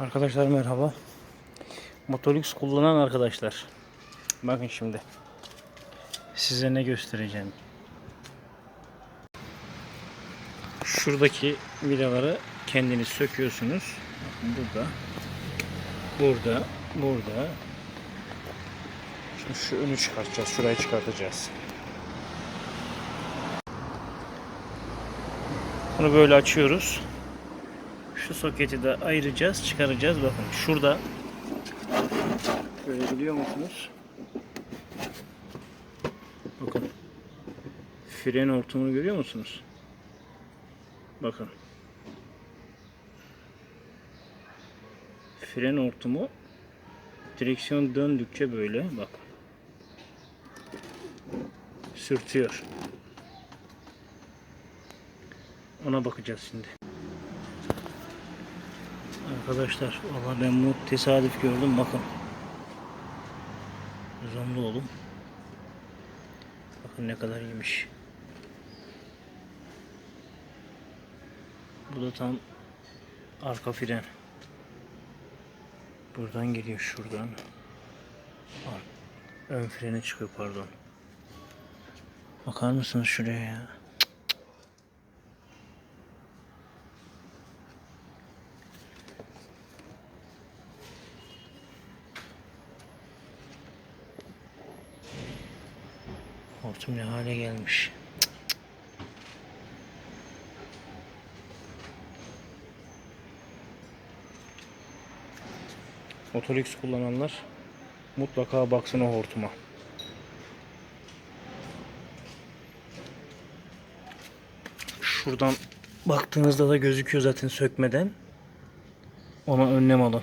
Arkadaşlar merhaba. Motolux kullanan arkadaşlar. Bakın şimdi. Size ne göstereceğim. Şuradaki vidaları kendiniz söküyorsunuz. Burada. Burada. Burada. Şimdi şu önü çıkartacağız. Şurayı çıkartacağız. Bunu böyle açıyoruz. Şu soketi de ayıracağız, çıkaracağız. Bakın şurada görebiliyor musunuz? Bakın. Fren hortumunu görüyor musunuz? Bakın. Fren hortumu direksiyon döndükçe böyle bak. Sürtüyor. Ona bakacağız şimdi. Arkadaşlar valla ben bu tesadüf gördüm bakın. Uzamlı oğlum. Bakın ne kadar iyiymiş. Bu da tam arka fren. Buradan geliyor şuradan. Ön freni çıkıyor pardon. Bakar mısınız şuraya ya? Hortum ne hale gelmiş. Motolix kullananlar mutlaka baksın o hortuma. Şuradan baktığınızda da gözüküyor zaten sökmeden. Ona önlem alın.